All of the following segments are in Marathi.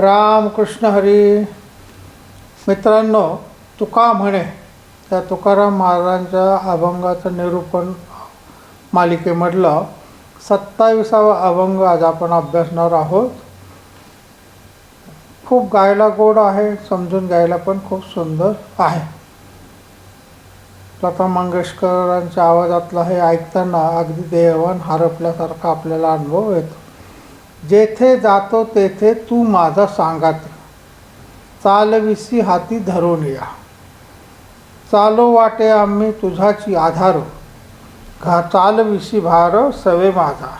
रामकृष्ण हरी. मित्रांनो तुका म्हणे त्या तुकाराम महाराजांच्या अभंगाचं निरूपण मालिकेमधलं सत्ताविसावा अभंग आज आपण अभ्यासणार आहोत. खूप गायला गोड आहे समजून गायला पण खूप सुंदर आहे. लता मंगेशकरांच्या आवाजातलं हे ऐकताना अगदी देहवान हरपल्यासारखा आपल्याला अनुभव येतो. जेथे जातो तेथे तू माझा सांगात चालविसी हाती धरून या. चालो वाटे आम्ही तुझाची आधार. घा चालविसी भार सवे माझा.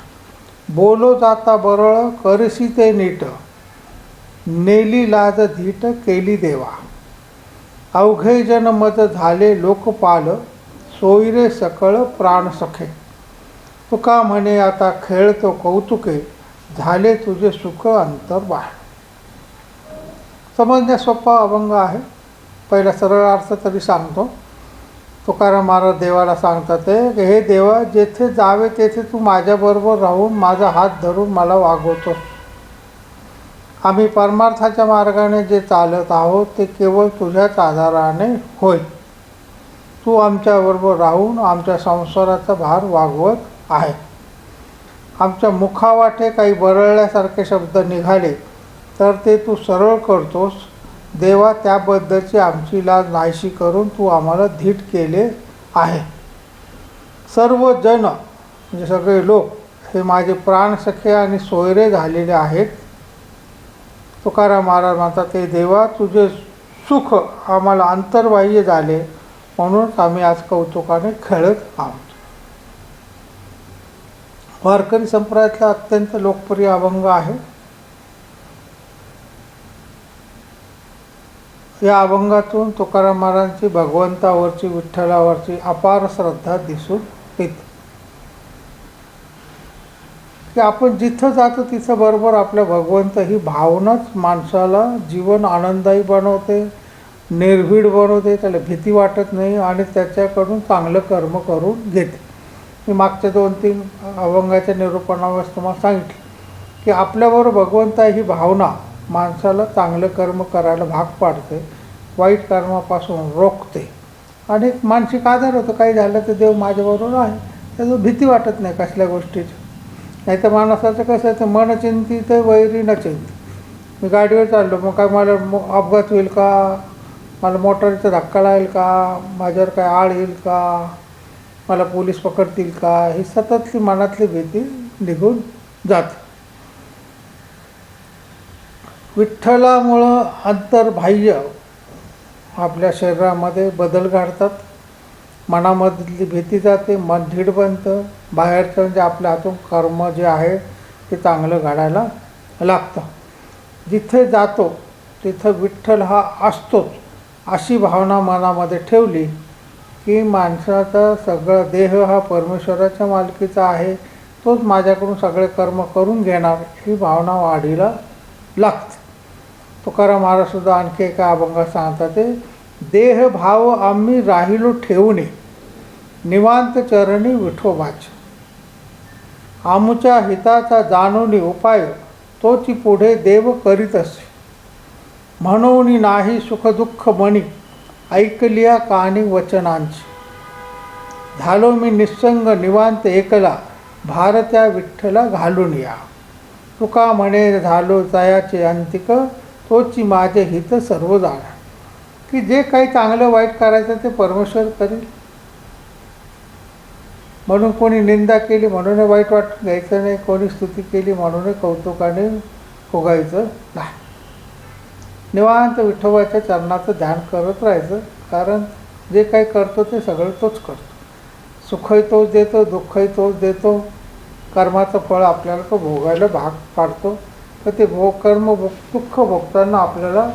बोलो जाता बरळ करसी ते नीट. नेली लाज धीट केली देवा. अवघे जनमत झाले लोकपाल सोयरे सकळ प्राण सखे. तुका म्हणे आता खेळतो कौतुके. झाले तुझे सुख अंतर बाहेर समजण्यास सोपा अभंग आहे. पहिला सरळ अर्थ तरी सांगतो. तुकाराम महाराज देवाला सांगतात ते की हे देवा जेथे जावे तेथे तू माझ्याबरोबर राहून माझा हात धरून मला वागवतो. आम्ही परमार्थाच्या मार्गाने जे चालत आहोत ते केवळ तुझ्याच आधाराने होय. तू आमच्याबरोबर राहून आमच्या संसाराचा भार वागवत आहे. आमच्या मुखावाटे काही बरळल्यासारखे शब्द निघाले तर ते तू सरळ करतोस. देवा त्याबद्दलची आमची लाज नाहीशी करून तू आम्हाला धीट केले आहे. सर्व जन म्हणजे सगळे लोक हे माझे प्राणसखे आणि सोयरे झालेले आहेत. तुकाराम महाराज म्हणतात ते देवा तुझे सुख आम्हाला अंतर्बाह्य झाले म्हणून आम्ही आज कौतुकाने खेळत आहोत. वारकरी संप्रदायातला अत्यंत लोकप्रिय अभंग आहे. या अभंगातून तुकाराम महाराजांची भगवंतावरची विठ्ठलावरची अपार श्रद्धा दिसून येते. की आपण जिथं जातो तिथं बरोबर आपल्या भगवंत ही भावनाच माणसाला जीवन आनंदायी बनवते निर्भीड बनवते त्याला भीती वाटत नाही आणि त्याच्याकडून चांगलं कर्म करून घेते. मी मागच्या दोन तीन अभंगाच्या निरूपणावर तुम्हाला सांगितलं की आपल्याबरोबर भगवंता ही भावना माणसाला चांगलं कर्म करायला भाग पाडते वाईट कर्मापासून रोखते. आणि एक मानसिक आधार होतो काही झालं तर देव माझ्याबरोबर आहे. त्याचं भीती वाटत नाही कसल्या गोष्टीची. नाही तर माणसाचं कसं आहे तर मन चिंती तर वैरी न चिंती. मी गाडीवर चाललो मग काय मला मो- अपघात होईल का? मला मोटारीचा धक्का लागेल का? माझ्यावर काय आळ येईल का? मला पोलीस पकडतील का? ही सततली मनातली भीती निघून जाते. विठ्ठलामुळं अंतर्बाह्य आपल्या शरीरामध्ये बदल घडतात. मनामधली भीती जाते मन धीड बनतं बाहेरचं म्हणजे आपल्या हातून कर्म जे आहे ते चांगलं घडायला लागतं. जिथे जातो तिथं विठ्ठल हा असतोच अशी भावना मनामध्ये ठेवली की माणसाचा सगळं देह हा परमेश्वराच्या मालकीचा आहे तोच माझ्याकडून सगळे कर्म करून घेणार ही भावना वाढीला लागते. तुकाराम महाराजसुद्धा आणखी एका अभंगात सांगतात ते देह भाव आम्ही राहिलो ठेवणे निवांत चरणी विठोबाच आमच्या हिताचा जाणून उपाय तोची पुढे देव करीत असे. म्हणून नाही सुखदुःख मणी ऐकलिया कहाणी वचनांची. झालो मी निसंग निवांत एकला भारत्या विठ्ठला घालून या. तुका म्हणे झालो तयाचे अंतिक तोची माझे हित सर्व जाणा. की जे काही चांगलं वाईट करायचं ते परमेश्वर करेल. म्हणून कोणी निंदा केली म्हणून वाईट वाटून घ्यायचं नाही कोणी स्तुती केली म्हणून कौतुकाने फुगायचं नाही. निवांत विठोबाच्या चरणाचं ध्यान करत राहायचं. कारण जे काही करतो ते सगळं तोच करतो. सुखही तोच देतो दुःखही तोच देतो. कर्माचं फळ आपल्याला तो भोगायला भाग पाडतो. तर ते भोग कर्म भोग दुःख भोगताना आपल्याला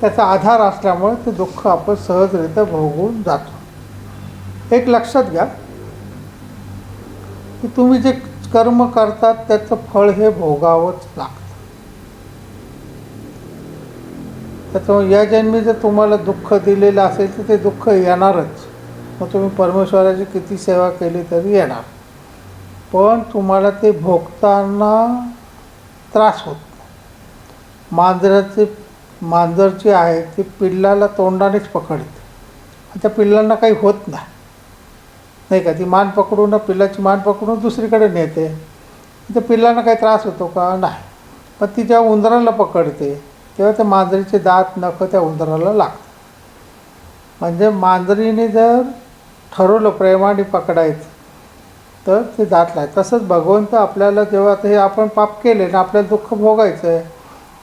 त्याचा आधार असल्यामुळे ते दुःख आपण सहजरित्या भोगून जातो. एक लक्षात घ्या. की तुम्ही जे कर्म करतात त्याचं फळ हे भोगावंच लागतं. त्याच्यामुळे या जन्मी जर तुम्हाला दुःख दिलेलं असेल तर ते दुःख येणारच. मग तुम्ही परमेश्वराची किती सेवा केली तरी येणार. पण तुम्हाला ते भोगताना त्रास होत नाही. मांजराचे मांजरची आहे ती पिल्लाला तोंडानेच पकडते. त्या पिल्लांना काही होत नाही. नाही का? ती मान पकडून पिल्लाची मान पकडून दुसरीकडे नेते. त्या पिल्लांना काही त्रास होतो का? नाही. पण ती जेव्हा उंदराला पकडते तेव्हा त्या मांजरीचे दात नखं त्या उंदराला लागतात. म्हणजे मांजरीने जर ठरवलं प्रेमाने पकडायचं तर ते दात लाय तसंच भगवंत आपल्याला जेव्हा ते आपण पाप केले ना आपल्याला दुःख भोगायचं आहे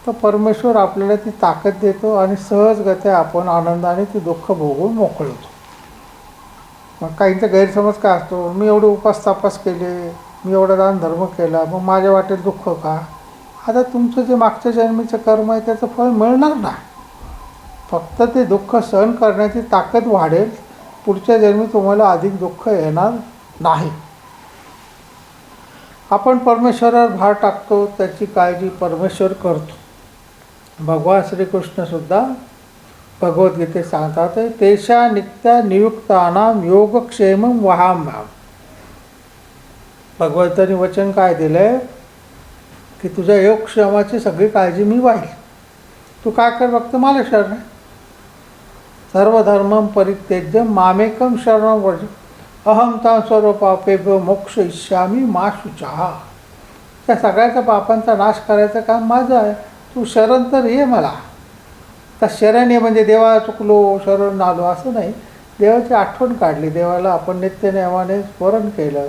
तर परमेश्वर आपल्याला ती ताकद देतो आणि सहजगत्या आपण आनंदाने ती दुःख भोगून मोकळतो. मग काहींचा गैरसमज काय असतो? मी एवढे उपास तापास केले मी एवढा दान धर्म केला मग माझ्या वाटेत दुःख का? आता तुमचं जे मागच्या जन्मीचं कर्म आहे त्याचं फळ मिळणार ना फक्त ते दुःख सहन करण्याची ताकद वाढेल. पुढच्या जन्मी तुम्हाला अधिक दुःख येणार नाही. आपण परमेश्वरावर भार टाकतो त्याची काळजी परमेश्वर करतो. भगवान श्रीकृष्णसुद्धा भगवद्गीतेत सांगतात तेशा नित्या नियुक्ताना योगक्षेम वहाम्याम भगवंतानी वचन काय दिलं आहे की तुझ्या योगक्षेमाची सगळी काळजी मी वाहील. तू काय कर फक्त मला शरण आहे सर्व धर्मम परित्यज्य मामेकम शरण वर्ज. अहम ता सर्व मोक्ष इच्छामी मा शुचा. त्या सगळ्याच्या पापांचा नाश करायचं काम माझं आहे. तू शरण तर ये मला. तर शरण ये म्हणजे देवा चुकलो शरण आलो असं नाही. देवाची आठवण काढली. देवाला आपण नित्यनेमाने स्मरण केलं.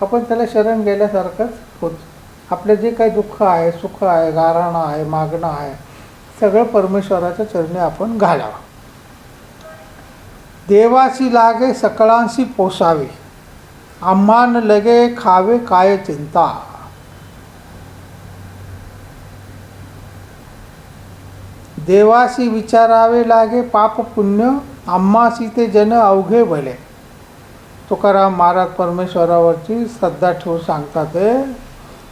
आपण त्याला शरण गेल्यासारखंच होतं. आपलं जे काही दुःख आहे सुख आहे गाराणं आहे मागणं आहे सगळं परमेश्वराच्या चरणी आपण घालावं. देवाशी लागे सकळांशी पोसावे. आम्हान लगे खावे काय चिंता. देवाशी विचारावे लागे पाप पुण्य आम्हाशी ते जन अवघे भले. तुकाराम महाराज परमेश्वरावरची श्रद्धा ठेवून सांगतात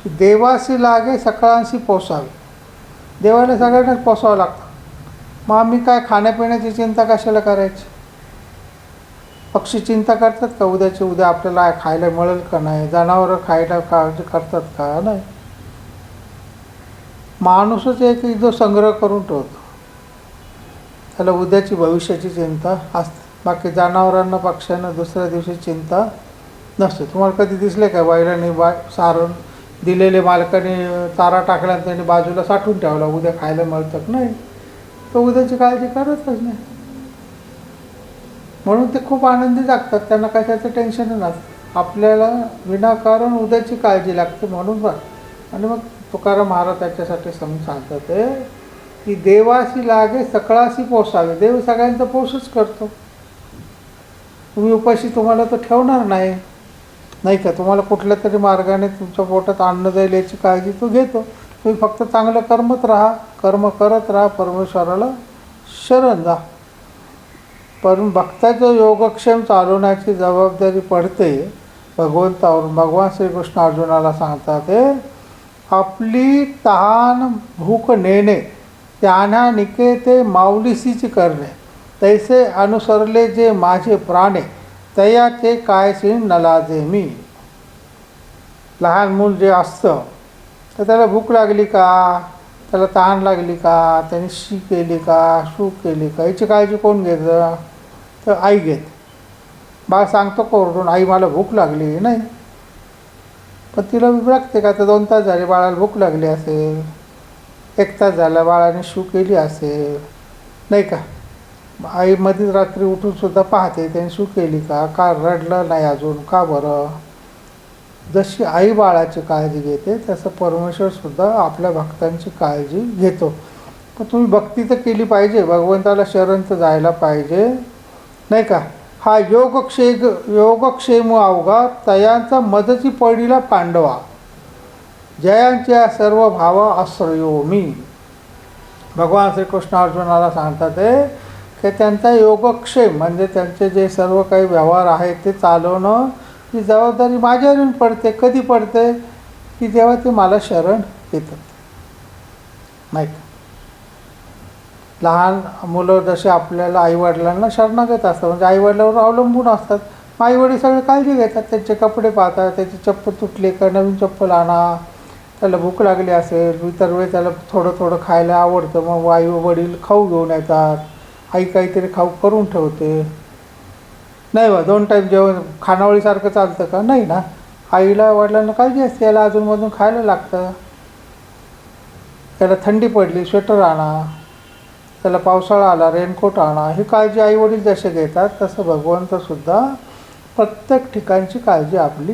देवाशी लागे सकाळांशी पोसावे. देवाला सगळ्यांनाच पोसावं लागतं. मग आम्ही काय खाण्यापिण्याची चिंता कशाला करायची? पक्षी चिंता करतात का? उद्याची उद्या आपल्याला खायला मिळेल का नाही? जनावरं खायला काळजी करतात का? नाही. माणूसच एक जो संग्रह करून ठेवतो. त्याला उद्याची भविष्याची चिंता असते. बाकी जनावरांना पक्ष्यांना दुसऱ्या दिवशी चिंता नसते. तुम्हाला कधी दिसले का? बैलांनी बा सारण दिलेले मालकाने चारा टाकला आणि त्यांनी बाजूला साठवून ठेवला. उद्या खायला मिळतं नाही तो उद्याची काळजी करतच नाही. म्हणून ते खूप आनंदी जागतात. त्यांना कशाचं टेन्शन नसतं आपल्याला विनाकारण उद्याची काळजी लागते म्हणून बघ आणि मग तुकाराम महाराज त्याच्यासाठी समजून सांगतात ते की देवाशी लागे सकळाशी पोसावे. देव सगळ्यांचा पोषच करतो. तुम्ही उपाशी तुम्हाला तो ठेवणार नाही. नाही का तुम्हाला कुठल्या तरी मार्गाने तुमच्या पोटात अन्न जाईल याची काळजी तो घेतो. तुम्ही फक्त चांगलं कर्मत राहा कर्म करत राहा परमेश्वराला शरण जा. पण भक्ताचं योगक्षेम चालवण्याची जबाबदारी पडते. भगवंतावरून भगवान श्रीकृष्ण अर्जुनाला सांगतात ते आपली तहान भूक नेणे त्याना निके ते माऊलीसीची करणे. तैसे अनुसरले जे माझे प्राणे. तयाचे कायशी नलाजे मी लहान मूल जे असतं तर त्याला भूक लागली का? त्याला तहान लागली का? त्याने शी केली का? शू केली का? याची काळजी कोण घेतं? तर आई घेत. बाळ सांगतो कोरडून आई मला भूक लागली नाही. पण तिला लागते का? तर दोन तास झाले बाळाला भूक लागली असेल. एक तास झाला बाळाने शू केली असेल. नाही का? आई मध्येच रात्री उठून सुद्धा पाहते त्यांनी शू केली का? का रडलं नाही अजून? का बरं? जशी आई बाळाची काळजी घेते तसं परमेश्वरसुद्धा आपल्या भक्तांची काळजी घेतो. पण तुम्ही भक्ती तर केली पाहिजे भगवंताला शरण तर जायला पाहिजे नाही का? हा योगक्षे योगक्षेम अवघा तयांचा मदती पडीला पांडवा. जयांच्या सर्व भावा आश्रयो मी. भगवान श्रीकृष्ण अर्जुनाला सांगतात ते की त्यांचा योगक्षेम म्हणजे त्यांचे जे सर्व काही व्यवहार आहेत ते चालवणं ही जबाबदारी माझ्यावरून पडते कधी पडते? की जेव्हा ते मला शरण येतात नाही का? लहान मुलं जसे आपल्याला आईवडिलांना शरणागत असतात म्हणजे आईवडिलांवर अवलंबून असतात. मग आईवडील सगळे काळजी घेतात त्यांचे कपडे पाहतात त्याची चप्पल तुटली का नवीन चप्पल आणा त्याला भूक लागली असेल इतर वेळी त्याला थोडं थोडं खायला आवडतं मग आई वडील खाऊ घेऊन येतात. आई काहीतरी खाऊ करून ठेवते. नाही बा दोन टाईम जेवण खानावळीसारखं चालतं का? नाही ना. आईला वडिलांना काळजी असते याला अजूनमधून खायला लागतं. त्याला थंडी पडली स्वेटर आणा. त्याला पावसाळा आला रेनकोट आणा. ही काळजी आई वडील जसे घेतात तसं भगवंतसुद्धा प्रत्येक ठिकाणची काळजी आपली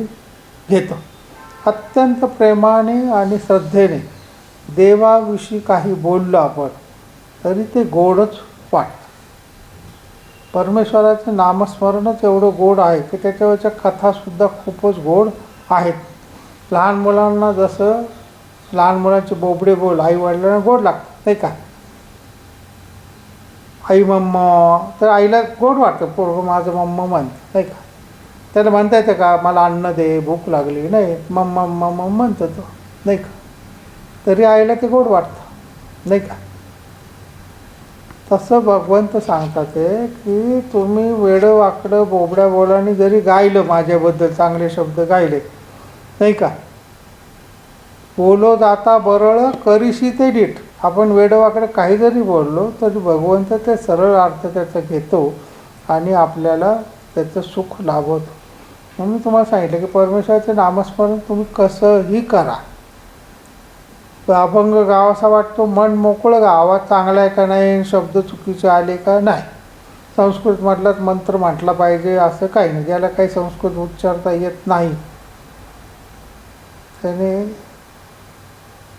घेतो. अत्यंत प्रेमाने आणि श्रद्धेने देवाविषयी काही बोललो आपण तरी ते गोडच वाटतं. परमेश्वराचं नामस्मरणच एवढं गोड आहे की त्याच्यावरच्या कथासुद्धा खूपच गोड आहेत. लहान मुलांना जसं लहान मुलांचे बोबडे बोल आई वडिलांना गोड लागतात नाही का? आई मम्मा तर आईला गोड वाटतं पोरगं हो, माझं मम्मा म्हणतं नाही का? त्याला म्हणता येतं का मला अन्न दे भूक लागली नाही. मम्मा मम्मा म्हणतो तो नाही का? तरी आईला ते गोड वाटतं नाही का? तसं भगवंत सांगतात ते की तुम्ही वेडं वाकडं बोबड्या बोलाने जरी गायलं माझ्याबद्दल चांगले शब्द गायले नाही का? बोलो जाता बरळ करीशी ते नीट आपण वेडवाकडे काही जरी बोललो तरी भगवंत ते सरळ अर्थ त्याचा घेतो आणि आपल्याला त्याचं सुख लाभवतो. म्हणून मी तुम्हाला सांगितलं की परमेश्वराचं नामस्मरण तुम्ही कसंही करा. अभंग गावासा वाटतो मन मोकळं गा आवाज चांगला आहे का नाही शब्द चुकीचे आले का नाही. संस्कृत म्हटलात मंत्र म्हटला पाहिजे असं काही नाही. ज्याला काही संस्कृत उच्चारता येत नाही त्याने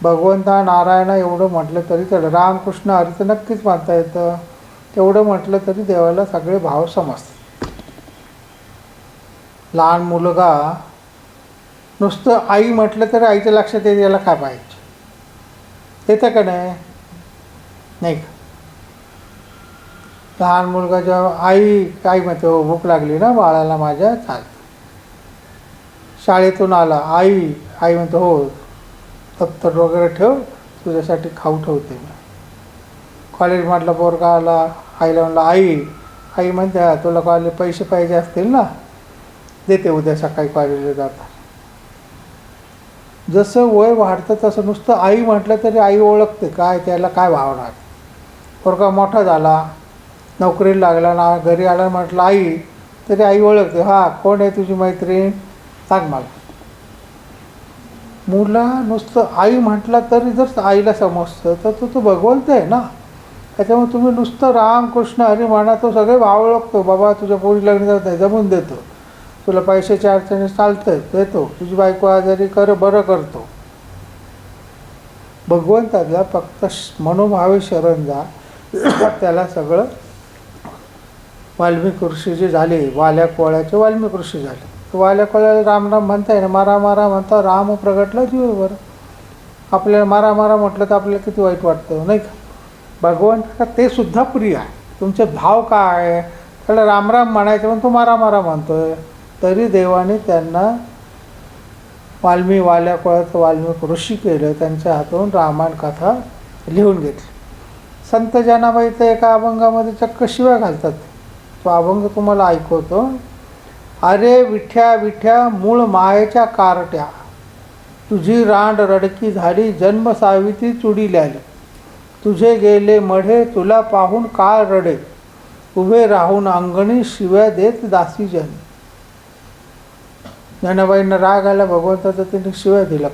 भगवंता नारायणा एवढं म्हटलं तरी त्याला रामकृष्ण हरी तर नक्कीच म्हणता येतं. तेवढं म्हटलं तरी देवाला सगळे भाव समजतात. लहान मुलगा नुसतं आई म्हटलं तरी आईच्या लक्षात येते याला काय पाहिजे? येतं का नाही नाही का? लहान मुलगा जेव्हा आई काय म्हणते हो भूक लागली ना बाळाला माझ्या चालतं शाळेतून आला आई आई म्हणतो हो दप्तर वगैरे ठेव तुझ्यासाठी खाऊ ठेवते मी. कॉलेजमधला पोरगा आला आईला म्हणलं आई आई म्हणते तुला कॉलेज पैसे पाहिजे असतील ना देते उद्या सकाळी कॉलेजला जाता. जसं वय वाढतं तसं नुसतं आई म्हटलं तरी आई ओळखते. काय त्याला काय भावणार पोरका मोठा झाला नोकरीला लागला ना घरी आला म्हटलं आई तरी आई ओळखते. हा कोण आहे तुझी मैत्रीण? सांग मला. मुला नुसतं आई म्हटलं तरी जर आईला समजतं तर तो तो भगवंत आहे ना. त्याच्यामुळे तुम्ही नुसतं राम कृष्ण हरी म्हणा तो सगळे भाव ओळखतो. बाबा तुझ्या पोरी लग्न जात नाही जमून देतो. तुला पैशाच्या अडचणी चालतं देतो. तुझी बायको आजारी कर बरं करतो. भगवंताला फक्त मनोभावे शरण जा त्याला सगळं वाल्मिक ऋषी जे झाले वाल्या कोळ्याचे वाल्मिक ऋषी झाले. वाल्या कोळ्याला राम राम म्हणताय ना मारा मारा म्हणता राम प्रगटला जीववर आपल्याला मारा मारा म्हटलं तर आपल्याला किती वाईट वाटतं नाही का? भगवंत ते सुद्धा प्रिय आहे. तुमचे भाव काय? आहे त्याला रामराम म्हणायचं पण तो मारा मारा म्हणतोय. तरी देवाने त्यांना वाल्मी वाल्या कुळात वाल्मिक ऋषी केलं त्यांच्या हातून रामायण कथा लिहून घेतली. संत जनाबाई तर एका अभंगामध्ये चक्क शिव्या घालतात. तो अभंग तुम्हाला ऐकवतो. अरे विठ्या विठ्या मूळ मायेच्या कारट्या. तुझी रांड रडकी झाली जन्म साविती चुडील्याली तुझे गेले मढे तुला पाहून काळ रडे. उभे राहून अंगणी शिव्या देत दासीजन ज्ञानाबाईंना राग आला भगवंताचा तिने शिव्या दिला.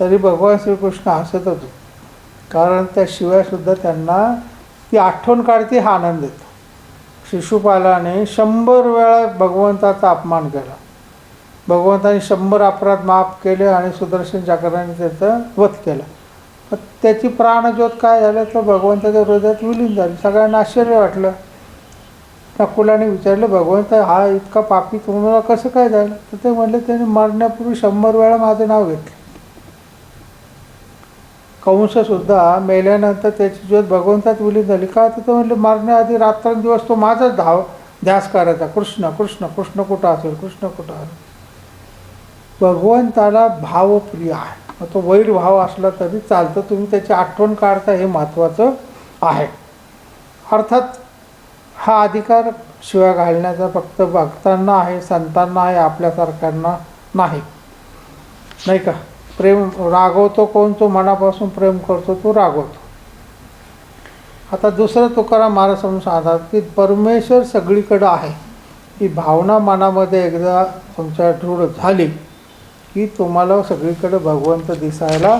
तरी भगवान श्रीकृष्ण हसत होते. कारण त्या शिव्यासुद्धा त्यांना ती आठवण काढते हा आनंद देतो शिशुपालाने शंभर वेळा भगवंताचा अपमान केला. भगवंताने शंभर अपराध माफ केले आणि सुदर्शन चक्राने त्याचा वध केला. त्याची प्राणज्योत काय झालं? तर भगवंताच्या हृदयात विलीन झाली. सगळ्यांना आश्चर्य वाटलं. नकुलाने विचारलं भगवंत हा इतका पापी तुम्हाला कसं काय झालं? तर ते म्हणले त्याने मरण्यापूर्वी शंभर वेळा माझं नाव घेतलं. कंससुद्धा मेल्यानंतर त्याची ज्योत भगवंतात विलीन झाली. का तर ते म्हणले मरण्याआधी रात्रंदिवस तो माझाच धाव ध्यास करायचा. कृष्ण कृष्ण कृष्ण कुठं असेल? कृष्ण कुठं असेल? भगवंताला भावप्रिय आहे. मग तो वैर भाव असला तरी चालतं. तुम्ही त्याची आठवण काढता हे महत्त्वाचं आहे. अर्थात हा अधिकार शिवाय घालण्याचा फक्त भक्तांना आहे संतांना आहे आपल्यासारख्यांना नाही. नाही का? प्रेम रागवतो कोण? तो मनापासून प्रेम करतो तो रागवतो. आता दुसरं तुकाराम महाराज समजून सांगतात की परमेश्वर सगळीकडं आहे. ही भावना मनामध्ये एकदा तुमच्या दृढ झाली की तुम्हाला सगळीकडे भगवंत दिसायला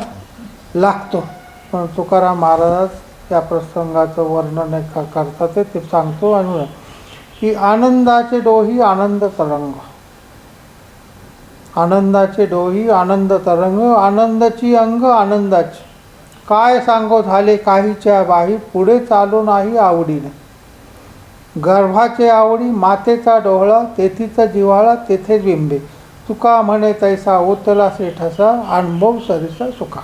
लागतो. पण तुकाराम महाराज त्या प्रसंगाचं वर्णन एक करतात ते सांगतो आणि की आनंदाचे डोही आनंद तरंग. आनंदाचे डोही आनंद तरंग आनंदाची अंग आनंदाची. काय सांगो झाले काहीच्या बाही पुढे चालू नाही आवडीने. गर्भाचे आवडी मातेचा डोहळा तेथीचा जिव्हाळा तेथेच बिंबे तुका म्हणे तैसा ओतला से ठसा अनुभव सरीसा सुखा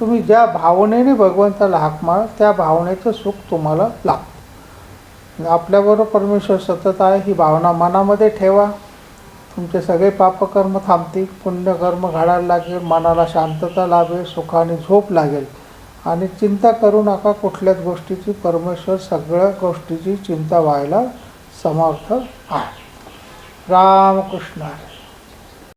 तुम्ही ज्या भावनेने भगवंताला हाक मार त्या भावनेचं सुख तुम्हाला लाभ आपल्याबरोबर परमेश्वर सतत आहे ही भावना मनामध्ये ठेवा. तुमचे सगळे पापकर्म थांबतील पुण्यकर्म घडायला लागेल मनाला शांतता लाभेल सुखाने झोप लागेल. आणि चिंता करू नका कुठल्याच गोष्टीची परमेश्वर सगळ्या गोष्टीची चिंता व्हायला समर्थ आहे. रामकृष्ण हरी.